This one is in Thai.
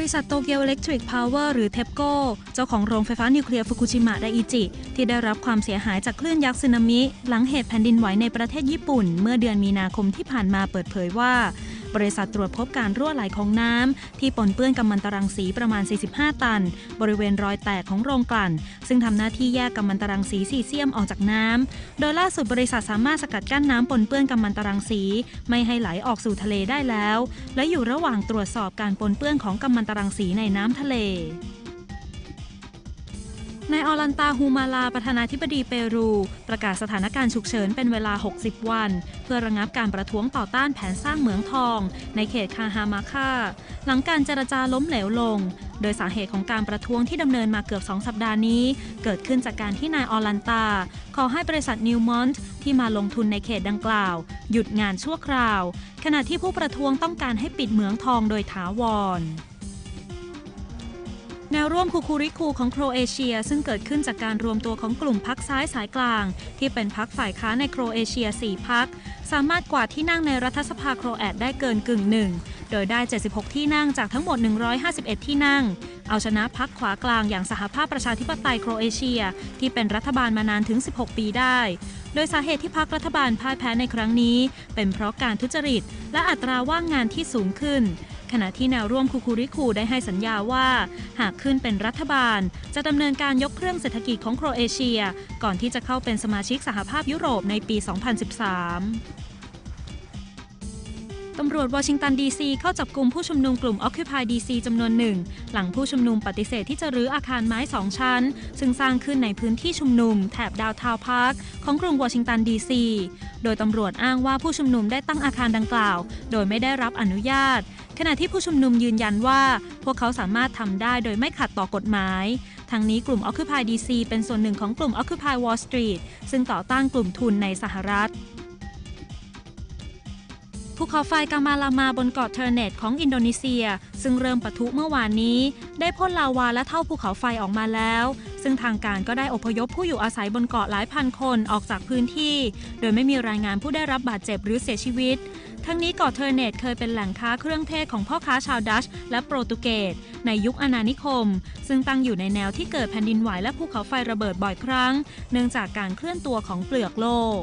ริษัทโตเกียวอิเล็กทริกพาวเวอร์หรือเทปโกเจ้าของโรงไฟฟ้านิวเคลียร์ฟุกุชิมะไดอิจิ ที่ได้รับความเสียหายจากคลื่นยักษ์สึนามิ หลังเหตุแผ่นดินไหวในประเทศญี่ปุ่น เมื่อเดือนมีนาคมที่ผ่านมาเปิดเผยว่า บริษัทตรวจพบการรั่วไหลของน้ำ ที่ปนเปื้อนกัมมันตรังสีประมาณ 45 ตัน บริเวณรอยแตกของโรงกลั่น ซึ่งทำหน้าที่แยกกัมมันตรังสีซีเซียมออกจากน้ำ โดยล่าสุดบริษัทสามารถสกัดกั้นน้ำปนเปื้อนกัมมันตรังสี ไม่ให้ไหลออกสู่ทะเลได้แล้ว และอยู่ระหว่างตรวจสอบการปนเปื้อนของกัมมันตรังสีในน้ำทะเล นายออลันตาฮูมาลา ประธานาธิบดีเปรู ประกาศสถานการณ์ฉุกเฉินเป็นเวลา 60 วัน เพื่อระงับการประท้วงต่อต้านแผนสร้างเหมืองทอง ในเขตคาฮามาคาหลังการเจรจาล้มเหลวลง โดยสาเหตุของการประท้วงที่ดำเนินมาเกือบ 2 สัปดาห์นี้ เกิดขึ้นจากการที่นายออลันตา ขอให้บริษัทนิวมอนต์ที่มาลงทุนในเขตดังกล่าว หยุดงานชั่วคราว ขณะที่ผู้ประท้วงต้องการให้ปิดเหมืองทองโดยถาวร แนวร่วมคูคูริคูของโครเอเชีย ซึ่งเกิดขึ้นจากการรวมตัวของกลุ่มพักซ้ายสายกลาง ที่เป็นพักฝ่ายค้านในโครเอเชีย 4 พัก สามารถกวาดที่นั่งในรัฐสภาโครแอดได้เกินกึ่งหนึ่ง โดยได้ 76 ที่นั่งจากทั้งหมด 151 ที่นั่ง เอาชนะพักขวากลางอย่างสหภาพประชาธิปไตยโครเอเชีย ที่เป็นรัฐบาลมานานถึง 16 ปีได้โดยสาเหตุที่พักรัฐบาลพ่ายแพ้ในครั้งนี้ เป็นเพราะการทุจริต และอัตราว่างงานที่สูงขึ้น ขณะที่แนวร่วมคูคูริคูได้ให้สัญญาว่า หากขึ้นเป็นรัฐบาล จะดำเนินการยกเครื่องเศรษฐกิจของโครเอเชีย ก่อนที่จะเข้าเป็นสมาชิกสหภาพยุโรปในปี 2013ตำรวจวอชิงตันดีซีเข้าจับกลุ่มผู้ชุมนุมกลุ่ม Occupy DC จำนวนหนึ่ง หลังผู้ชุมนุมปฏิเสธที่จะรื้ออาคารไม้สองชั้น ซึ่งสร้างขึ้นในพื้นที่ชุมนุม แถบดาวทาวพาร์คของกรุงวอชิงตันดีซี โดยตำรวจอ้างว่าผู้ชุมนุมได้ตั้งอาคารดังกล่าว โดยไม่ได้รับอนุญาต ขณะที่ผู้ชุมนุมยืนยันว่า พวกเขาสามารถทำได้โดยไม่ขัดต่อกฎหมาย ทั้งนี้กลุ่ม Occupy DC เป็นส่วนหนึ่งของกลุ่ม Occupy Wall Street ซึ่งต่อต้านกลุ่มทุนในสหรัฐภูเขาไฟกามาลามาบนเกาะเทอร์เนตของอินโดนีเซีย ซึ่งเริ่มปะทุเมื่อวานนี้ ได้พ่นลาวาและเท่าภูเขาไฟออกมาแล้ว ซึ่งทางการก็ได้อพยพผู้อยู่อาศัยบนเกาะหลายพันคนออกจากพื้นที่ โดยไม่มีรายงานผู้ได้รับบาดเจ็บหรือเสียชีวิต ทั้งนี้เกาะเทอร์เนตเคยเป็นแหล่งค้าเครื่องเทศของพ่อค้าชาวดัช และโปรตุเกสในยุคอาณานิคม ซึ่งตั้งอยู่ในแนวที่เกิดแผ่นดินไหวและภูเขาไฟระเบิดบ่อยครั้ง เนื่องจากการเคลื่อนตัวของเปลือกโลก